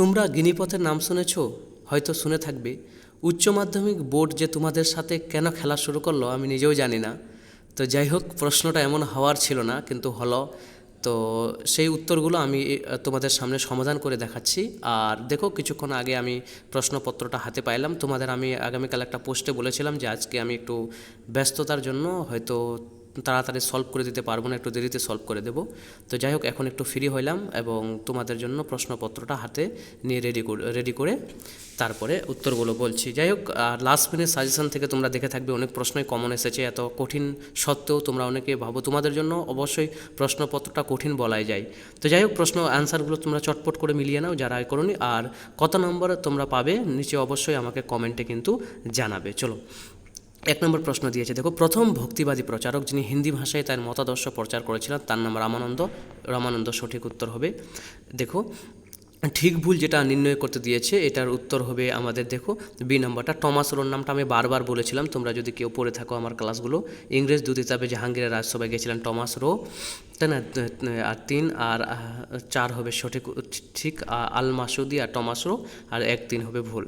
তোমরা গিনিপথের নাম শুনেছ? হয়তো শুনে থাকবে। উচ্চ মাধ্যমিক বোর্ড যে তোমাদের সাথে কেন খেলা শুরু করল আমি নিজেও জানি না। তো যাই হোক, প্রশ্নটা এমন হওয়ার ছিল না, কিন্তু হলো। তো সেই উত্তরগুলো আমি তোমাদের সামনে সমাধান করে দেখাচ্ছি। আর দেখো, কিছুক্ষণ আগে আমি প্রশ্নপত্রটা হাতে পাইলাম। তোমাদের আমি আগামীকাল একটা পোস্টে বলেছিলাম যে আজকে আমি একটু ব্যস্ততার জন্য হয়তো তাড়াতাড়ি সলভ করে দিতে পারব না, একটু দেরিতে সলভ করে দেবো। তো যাই হোক, এখন একটু ফ্রি হইলাম এবং তোমাদের জন্য প্রশ্নপত্রটা হাতে নিয়ে রেডি রেডি করে তারপরে উত্তরগুলো বলছি। যাই হোক লাস্ট মিনিট সাজেশন থেকে তোমরা দেখে থাকবে, অনেক প্রশ্নই কমন এসেছে, এত কঠিন সত্ত্বেও তোমরা অনেকে ভাবো, তোমাদের জন্য অবশ্যই প্রশ্নপত্রটা কঠিন বলাই যায়। তো যাই হোক, প্রশ্ন অ্যান্সারগুলো তোমরা চটপট করে মিলিয়ে নাও যারা করনি, আর কত নম্বর তোমরা পাবে, নিচে অবশ্যই আমাকে কমেন্টে কিন্তু জানাবে। চলো এক নম্বর প্রশ্ন দিয়েছে। দেখো, প্রথম ভক্তিবাদী প্রচারক যিনি হিন্দি ভাষায় তার মতাদর্শ প্রচার করেছিলেন, তার নাম রামানন্দ। রামানন্দ সঠিক উত্তর হবে। দেখো, ঠিক ভুল যেটা নির্ণয় করতে দিয়েছে, এটার উত্তর হবে আমাদের, দেখো, বি নম্বরটা, টমাস রোর নামটা আমি বারবার বলেছিলাম। তোমরা যদি কেউ পড়ে থাকো আমার ক্লাসগুলো, ইংরেজ দূত হিসাবে জাহাঙ্গীরের রাজসভায় গেছিলেন টমাস রো। তাই না? আর তিন, আর চার হবে সঠিক, ঠিক আল মাসুদি আর টমাস রো, আর এক, তিন হবে ভুল।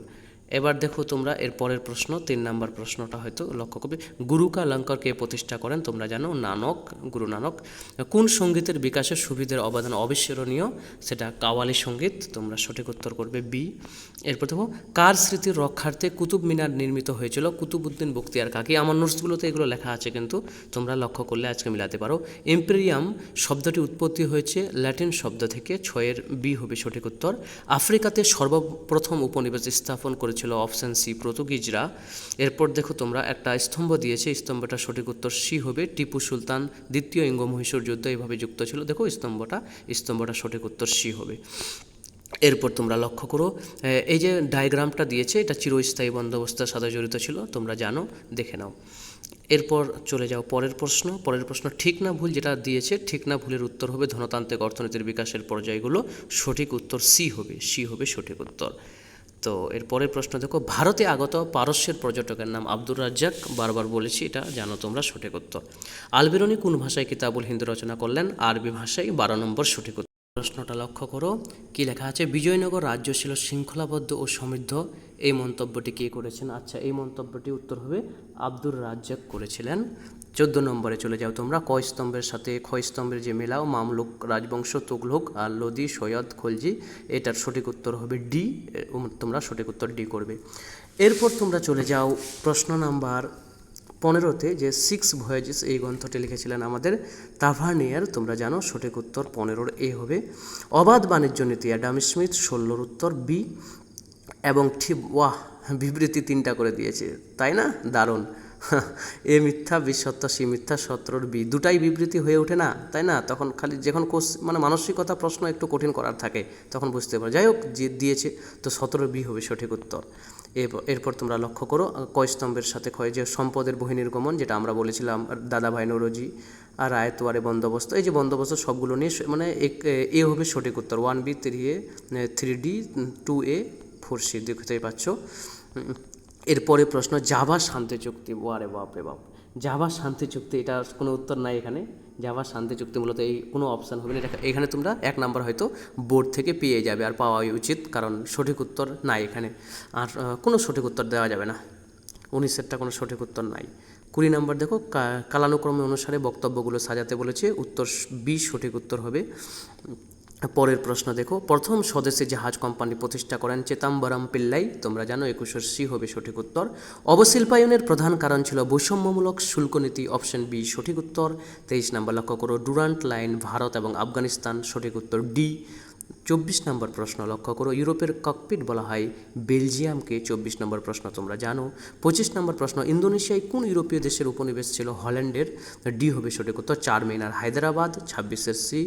এবার দেখো তোমরা এর পরের প্রশ্ন, তিন নাম্বার প্রশ্নটা হয়তো লক্ষ্য করবে। গুরুকা লঙ্কর কে প্রতিষ্ঠা করেন তোমরা জানো, নানক, গুরু নানক। কোন সঙ্গীতের বিকাশে সুবিধের অবদান অবিস্মরণীয়? সেটা কাওয়ালি সংগীত, তোমরা সঠিক উত্তর করবে বি। এরপর দেখো, কার স্মৃতির রক্ষার্থে কুতুব মিনার নির্মিত হয়েছিল? কুতুবউদ্দিন বখতিয়ার কাকি? আমার নোটসগুলোতে এগুলো লেখা আছে কিন্তু তোমরা লক্ষ্য করলে আজকে মিলাতে পারো। এম্পেরিয়াম শব্দটি উৎপত্তি হয়েছে ল্যাটিন শব্দ থেকে, ছয়ের বি হবে সঠিক উত্তর। আফ্রিকাতে সর্বপ্রথম উপনিবেশ স্থাপন করেছিল অপশন সি পর্তুগিজরা এরপর দেখো তোমরা একটা স্তম্ভ দিয়েছে স্তম্ভটা সঠিক উত্তর সি হবে টিপু সুলতান, দ্বিতীয় ইঙ্গ মহীশূর যুদ্ধ এইভাবে যুক্ত ছিল। দেখো স্তম্ভটা স্তম্ভটা সঠিক উত্তর সি হবে। এরপর তোমরা লক্ষ্য করো এই যে ডায়াগ্রামটা দিয়েছে, এটা চিরস্থায়ী বন্দোবস্তের সাথে জড়িত ছিল, তোমরা জানো, দেখে নাও। এরপর চলে যাও পরের প্রশ্ন। পরের প্রশ্ন, ঠিক না ভুল যেটা দিয়েছে, ঠিক না ভুলের উত্তর হবে ধনতান্ত্রিক অর্থনীতির বিকাশের পর্যায়গুলো, সঠিক উত্তর সি হবে সি হবে সঠিক উত্তর। তো এর পরের প্রশ্ন, দেখো, ভারতে আগত পারস্যের পর্যটকের নাম আব্দুর রাজ্জাক। বারবার বলেছি, এটা জানো তোমরা, সঠিক উত্তর। আলবেরনি কোন ভাষায় কিতাবুল হিন্দু রচনা করলেন? আরবি ভাষায় বারো নম্বর সঠিক উত্তর। প্রশ্নটা লক্ষ্য করো, কি লেখা আছে? বিজয়নগর রাজ্য ছিল শৃঙ্খলাবদ্ধ ও সমৃদ্ধ। এই মন্তব্যটি কে করেছেন? আচ্ছা এই মন্তব্যটি উত্তর হবে আব্দুর রাজ্জাক করেছিলেন। চোদ্দ নম্বরে চলে যাও তোমরা। ক স্তম্ভের সাথে খ স্তম্ভের যে মেলাও, মামলুক, রাজবংশ, তুগলক আর লোদি সৈয়দ, খলজি, এটার সঠিক উত্তর হবে ডি তোমরা সঠিক উত্তর ডি করবে। এরপর তোমরা চলে যাও প্রশ্ন নাম্বার পনেরোতে, যে সিক্স ভয়েজেস, এই গ্রন্থটি লিখেছিলেন আমাদের তাভারনিয়ার তোমরা জানো সঠিক উত্তর পনেরোর এ হবে। অবাধ বাণিজ্য নীতি, অ্যাডাম স্মিথ, ষোলোর উত্তর বি এবং ঠিক ওয়াহ, বিবৃতি তিনটা করে দিয়েছে। তাই না? দারুণ। এ মিথ্যা, বি সত্য সি মিথ্যা সত্তর বি। দুটাই বিবৃতি হয়ে ওঠে না, তাই না? তখন খালি যখন কোস মানে মানসিকতা প্রশ্ন একটু কঠিন করার থাকে, তখন বুঝতে পারো। যাই হোক, যে দিয়েছে, তো সতেরো বি হবে সঠিক উত্তর। এরপর তোমরা লক্ষ্য করো কয় স্তম্ভের সাথে ক্ষয় যে সম্পদের বহির্নির্গমন যেটা আমরা বলেছিলাম দাদাভাই নৌরজি, আর আয়তোয়ারে বন্দোবস্ত, এই যে বন্দোবস্ত সবগুলো নিয়ে মানে এ হবে সঠিক উত্তর। One B, three A, three D two A, four C, দেখতেই পাচ্ছ। এরপরে প্রশ্ন, জাভা শান্তি চুক্তি, ওয়ারে বাপ রে বাপ। জাভা শান্তি চুক্তি, এটা কোনো উত্তর নাই এখানে। জাভা শান্তি চুক্তি মূলত এই কোনো অপশান হবে না। এটা- এখানে তোমরা এক নাম্বার হয়তো বোর্ড থেকে পেয়ে যাবে আর পাওয়াই উচিত, কারণ সঠিক উত্তর নাই এখানে। আর কোনো সঠিক উত্তর দেওয়া যাবে না। উনিশেরটা কোনো সঠিক উত্তর নাই। কুড়ি নাম্বার দেখো কালানুক্রমে অনুসারে বক্তব্যগুলো সাজাতে বলেছে। উত্তর বি সঠিক উত্তর হবে। পরের প্রশ্ন দেখো। প্রথম স্বদেশী জাহাজ কোম্পানি প্রতিষ্ঠা করেন চেতাম্বরম পিল্লাই। তোমরা জানো একুশের সি হবে সঠিক উত্তর। অবশিল্পায়নের প্রধান কারণ ছিল বৈষম্যমূলক শুল্ক নীতি অপশন বি সঠিক উত্তর। তেইশ নম্বর লক্ষ্য করো, ডুরান্ট লাইন ভারত এবং আফগানিস্তান সঠিক উত্তর ডি। চব্বিশ নম্বর প্রশ্ন লক্ষ্য করো, ইউরোপের ককপিট বলা হয় বেলজিয়ামকে। চব্বিশ নম্বর প্রশ্ন তোমরা জানো। পঁচিশ নম্বর প্রশ্ন, ইন্দোনেশিয়ায় কোন ইউরোপীয় দেশের উপনিবেশ ছিল হল্যান্ডের? ডি হবে সঠিক উত্তর চার মিনার হায়দ্রাবাদ, ছাব্বিশের সি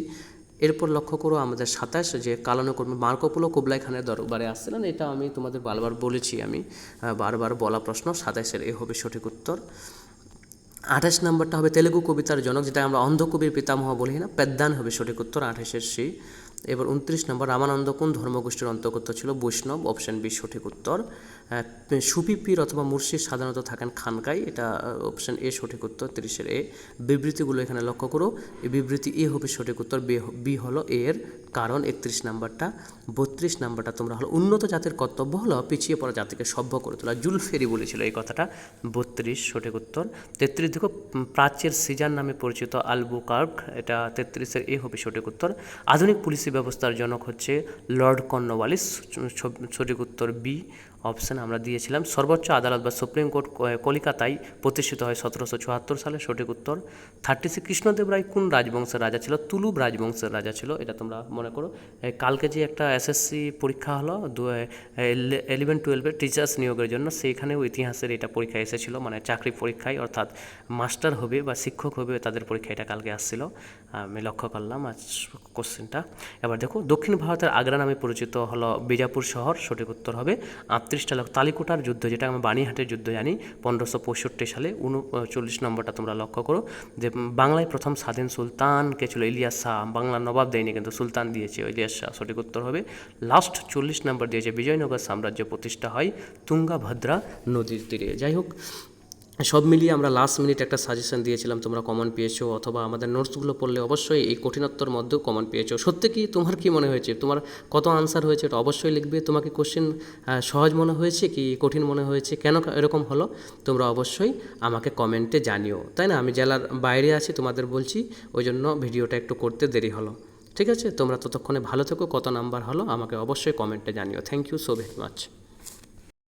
এরপর লক্ষ্য করো আমাদের সাতাশ, যে কালানুকর্মী মার্কোপোলো কুবলাই খানের দরবারে আসছিলেন, এটা আমি তোমাদের বারবার বলেছি আমি বারবার বলা প্রশ্ন, সাতাশের এ হবে সঠিক উত্তর। আঠাশ নম্বরটা হবে তেলেগু কবিতার জনক যেটা আমরা অন্ধকবির পিতামহ বলি না, পেদ্দান হবে সঠিক উত্তর, আঠাশের সি। এবার উনত্রিশ নম্বর রামানন্দ কোন ধর্মগোষ্ঠীর অন্তর্গত ছিল? বৈষ্ণব অপশন বি সঠিক উত্তর। সুফি পীর অথবা মুর্শিদ সাধারণত থাকেন খানকায় এটা অপশন এ সঠিক উত্তর, তিরিশের এ বিবৃতিগুলো এখানে লক্ষ্য করো। এই বিবৃতি এ হবে সঠিক উত্তর, বি হলো এ এর কারণ, একত্রিশ নাম্বারটা। বত্রিশ নাম্বারটা তোমরা হলো উন্নত জাতির কর্তব্য হলো পিছিয়ে পড়া জাতিকে সভ্য করে তোলা। জুলফেরি বলেছিল এই কথাটা। বত্রিশ, সঠিক উত্তর। তেত্রিশ, দেখো প্রাচ্যের সিজান নামে পরিচিত আলবুকার্ক, এটা তেত্রিশের এ হবে সঠিক উত্তর। আধুনিক পুলিশি ব্যবস্থার জনক হচ্ছে লর্ড কর্নওয়ালিস সঠিক উত্তর বি। অপশন আমরা দিয়েছিলাম, সর্বোচ্চ আদালত বা সুপ্রিম কোর্ট কলিকাতায় প্রতিষ্ঠিত হয় সতেরোশো চুয়াত্তর সালে সঠিক উত্তর। থার্টি সিক্স কৃষ্ণদেব রায় কোন রাজবংশের রাজা ছিল? তুলুব রাজবংশের রাজা ছিল, এটা তোমরা মনে করো। কালকে যে একটা এসএসসি পরীক্ষা হলো, দু ইলেভেন টুয়েলভের টিচার্স নিয়োগের জন্য, সেইখানেও ইতিহাসের এটা পরীক্ষা এসেছিল মানে চাকরি পরীক্ষায়, অর্থাৎ মাস্টার হবে বা শিক্ষক হবে, তাদের পরীক্ষা এটা কালকে আসছিল। আমি লক্ষ্য করলাম আজ কোশ্চেনটা এবার দেখো, দক্ষিণ ভারতের আগ্রা নামে পরিচিত হলো বিজাপুর শহর, সঠিক উত্তর হবে আটত্রিশটা লোক তালিকোটার যুদ্ধ, যেটা আমরা বাণীহাটের যুদ্ধ জানি, পনেরোশো পঁয়ষট্টি সালে। উনচল্লিশ নম্বরটা তোমরা লক্ষ্য করো যে বাংলায় প্রথম স্বাধীন সুলতানকে ছিল? ইলিয়াস শাহ। বাংলার নবাব দেয়নি, কিন্তু সুলতান দিয়েছে ইলিয়াস শাহ। সঠিক উত্তর হবে লাস্ট চল্লিশ নম্বর দিয়েছে বিজয়নগর সাম্রাজ্য প্রতিষ্ঠা হয়, তুঙ্গাভদ্রা নদীর তীরে। যাই হোক সব মিলিয়ে আমরা লাস্ট মিনিট একটা সাজেশন দিয়েছিলাম, তোমরা কমন পেয়েছ, অথবা আমাদের নোটসগুলো পড়লে অবশ্যই এই কঠিনত্বর মধ্যেও কমন পেয়েছ। সত্যি কি তোমার কি মনে হয়েছে? তোমার কত আনসার হয়েছে এটা অবশ্যই লিখবে? তোমাকে কোশ্চেন সহজ মনে হয়েছে কি কঠিন মনে হয়েছে? কেন এরকম হলো? তোমরা অবশ্যই আমাকে কমেন্টে জানিও। তাই না? আমি জেলার বাইরে আছি, তোমাদের বলছি, ওই জন্য ভিডিওটা একটু করতে দেরি হলো। ঠিক আছে? তোমরা ততক্ষণে ভালো থেকো, কত নাম্বার হলো, আমাকে অবশ্যই কমেন্টে জানিও। Thank you so very much